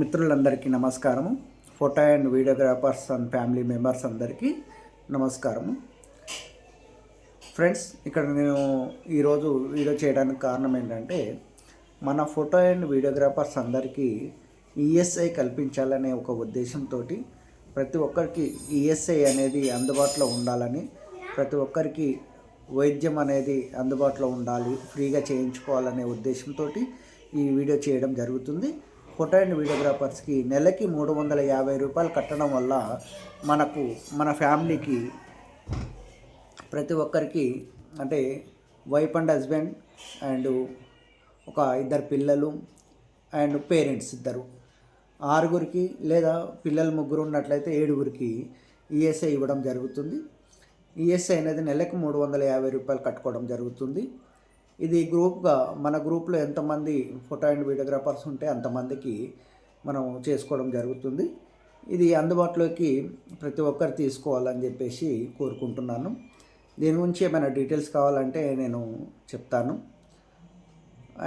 మిత్రులందరికీ నమస్కారము. Photo and videographers and family members అందరికీ నమస్కారము. ఫ్రెండ్స్ ఇక్కడ నేను ఈరోజు వీడియో చేయడానికి కారణం ఏంటంటే మన ఫోటో అండ్ వీడియోగ్రాఫర్స్ అందరికీ ఈఎస్ఐ కల్పించాలనే ఒక ఉద్దేశంతో ప్రతి ఒక్కరికి ఈఎస్ఐ అనేది అందుబాటులో ఉండాలని ప్రతి ఒక్కరికి వైద్యం అనేది అందుబాటులో ఉండాలి ఫ్రీగా చేయించుకోవాలనే ఉద్దేశంతో ఈ వీడియో చేయడం జరుగుతుంది. ఫోటో అండ్ వీడియోగ్రాఫర్స్కి నెలకి మూడు వందల యాభై రూపాయలు కట్టడం వల్ల మనకు మన ఫ్యామిలీకి ప్రతి ఒక్కరికి అంటే వైఫ్ అండ్ హస్బెండ్ అండ్ ఒక ఇద్దరు పిల్లలు అండ్ పేరెంట్స్ ఇద్దరు. ఆరుగురికి లేదా పిల్లలు ముగ్గురు ఉన్నట్లయితే ఏడుగురికి ఈఎస్ఐ ఇవ్వడం జరుగుతుంది. ఈఎస్ఐ అనేది నెలకు మూడు వందల యాభై రూపాయలు కట్టుకోవడం జరుగుతుంది. ఇది గ్రూప్గా మన గ్రూప్లో ఎంతమంది ఫోటో అండ్ వీడియోగ్రాఫర్స్ ఉంటే అంతమందికి మనం చేసుకోవడం జరుగుతుంది. ఇది అందుబాటులోకి ప్రతి ఒక్కరు తీసుకోవాలని చెప్పేసి కోరుకుంటున్నాను. దీని గురించి ఏమైనా డీటెయిల్స్ కావాలంటే నేను చెప్తాను.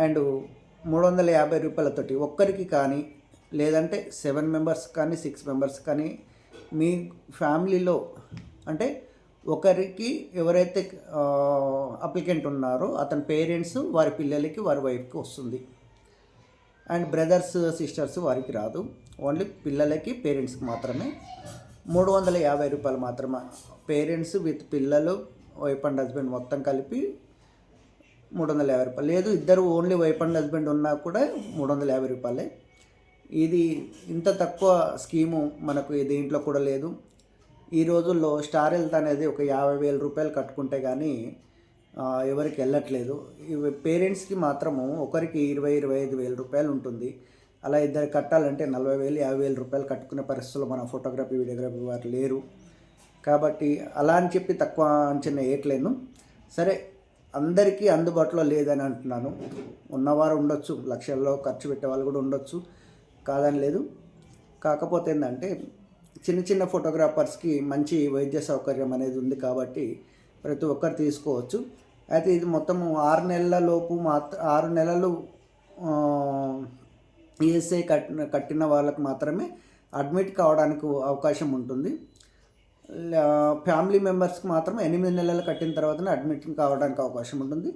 అండ్ మూడు వందల యాభై రూపాయలతోటి ఒక్కరికి కానీ లేదంటే సెవెన్ మెంబర్స్ కానీ సిక్స్ మెంబర్స్ కానీ మీ ఫ్యామిలీలో అంటే ఒకరికి ఎవరైతే అప్లికెంట్ ఉన్నారో అతని పేరెంట్స్ వారి పిల్లలకి వారి వైఫ్కి వస్తుంది. అండ్ బ్రదర్స్ సిస్టర్స్ వారికి రాదు. ఓన్లీ పిల్లలకి పేరెంట్స్కి మాత్రమే. మూడు వందల యాభై రూపాయలు మాత్రమే. పేరెంట్స్ విత్ పిల్లలు వైఫ్ అండ్ హస్బెండ్ మొత్తం కలిపి మూడు వందల యాభై రూపాయలు. లేదు ఇద్దరు ఓన్లీ వైఫ్ అండ్ హస్బెండ్ ఉన్నా కూడా మూడు వందల యాభై రూపాయలే. ఇది ఇంత తక్కువ స్కీము మనకు దీంట్లో కూడా లేదు. ఈ రోజుల్లో స్టార్ హెల్త్ అనేది ఒక యాభై వేల రూపాయలు కట్టుకుంటే కానీ ఎవరికి వెళ్ళట్లేదు. పేరెంట్స్కి మాత్రము ఒకరికి ఇరవై ఇరవై ఐదు వేల రూపాయలు ఉంటుంది. అలా ఇద్దరు కట్టాలంటే నలభై వేలు యాభై వేల రూపాయలు కట్టుకునే పరిస్థితుల్లో మన ఫోటోగ్రఫీ వీడియోగ్రఫీ వారు లేరు. కాబట్టి అలా అని చెప్పి తక్కువ అంచనా వేయట్లేను సరే అందరికీ అందుబాటులో లేదని అంటున్నాను. ఉన్నవారు ఉండొచ్చు లక్షల్లో ఖర్చు పెట్టే వాళ్ళు కూడా ఉండొచ్చు. కాదని లేదు. కాకపోతే ఏంటంటే చిన్న చిన్న ఫోటోగ్రాఫర్స్కి మంచి వైద్య సౌకర్యం అనేది ఉంది కాబట్టి ప్రతి ఒక్కరు తీసుకోవచ్చు. అయితే ఇది మొత్తము ఆరు నెలల లోపు మాత్ర ఆరు నెలలు ఈఎస్ఐ కట్ కట్టిన వాళ్ళకి మాత్రమే అడ్మిట్ కావడానికి అవకాశం ఉంటుంది. ఫ్యామిలీ మెంబర్స్కి మాత్రం ఎనిమిది నెలలు కట్టిన తర్వాతనే అడ్మిట్ కావడానికి అవకాశం ఉంటుంది.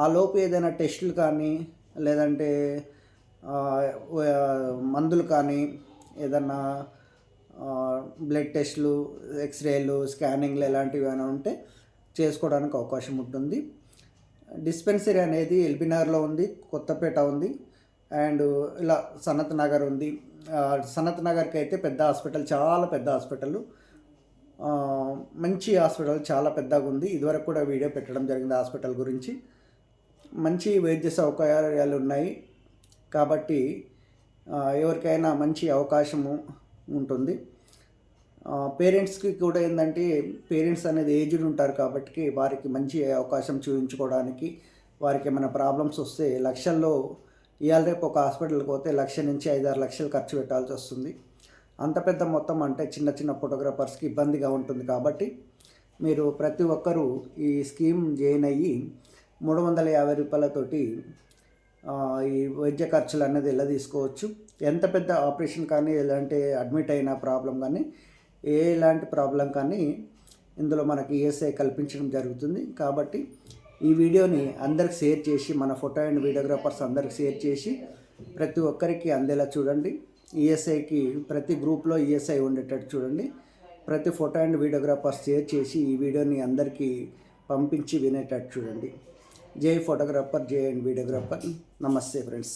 ఆ లోపు ఏదైనా టెస్టులు కానీ లేదంటే మందులు కానీ ఏదన్నా బ్లడ్ టెస్ట్లు ఎక్స్రేలు స్కానింగ్లు ఇలాంటివి ఏమైనా ఉంటే చేసుకోవడానికి అవకాశం ఉంటుంది. డిస్పెన్సరీ అనేది ఎల్బినార్లో ఉంది కొత్తపేట ఉంది అండ్ ఇలా సనత్ నగర్ ఉంది. సనత్ నగర్కి అయితే పెద్ద హాస్పిటల్ చాలా పెద్ద హాస్పిటల్. మంచి హాస్పిటల్ చాలా పెద్దగా ఉంది. ఇదివరకు కూడా వీడియో పెట్టడం జరిగింది హాస్పిటల్ గురించి. మంచి వైద్య సౌకర్యాలు ఉన్నాయి. కాబట్టి ఎవరికైనా మంచి అవకాశము ఉంటుంది. పేరెంట్స్కి కూడా ఏంటంటే పేరెంట్స్ అనేది ఏజ్డ్ ఉంటారు కాబట్టి వారికి మంచి అవకాశం చూపించుకోవడానికి వారికి ఏమైనా ప్రాబ్లమ్స్ వస్తే లక్షల్లో ఇవాళ రేపు ఒక హాస్పిటల్కి పోతే లక్ష నుంచి ఐదారు లక్షలు ఖర్చు పెట్టాల్సి వస్తుంది. అంత పెద్ద మొత్తం అంటే చిన్న చిన్న ఫోటోగ్రాఫర్స్కి ఇబ్బందిగా ఉంటుంది కాబట్టి మీరు ప్రతి ఒక్కరూ ఈ స్కీమ్ జాయిన్ అయ్యి మూడు వందల యాభై రూపాయలతోటి ఈ వైద్య ఖర్చులు అనేది ఎలా తీసుకోవచ్చు? ఎంత పెద్ద ఆపరేషన్ కానీ ఎలాంటి అడ్మిట్ అయిన ప్రాబ్లం కానీ ఏ ఎలాంటి ప్రాబ్లం కానీ ఇందులో మనకి ఈఎస్ఐ కల్పించడం జరుగుతుంది. కాబట్టి ఈ వీడియోని అందరికి షేర్ చేసి మన ఫోటో అండ్ వీడియోగ్రాఫర్స్ అందరికి షేర్ చేసి ప్రతి ఒక్కరికి అందేలా చూడండి. ఈఎస్ఐకి ప్రతి గ్రూప్లో ఈఎస్ఐ ఉండేటట్టు చూడండి. ప్రతి ఫోటో అండ్ వీడియోగ్రాఫర్స్ షేర్ చేసి ఈ వీడియోని అందరికీ పంపించి వినేటట్టు చూడండి. జై ఫోటోగ్రాఫర్ జై అండ్ వీడియోగ్రాఫర్. నమస్తే ఫ్రెండ్స్.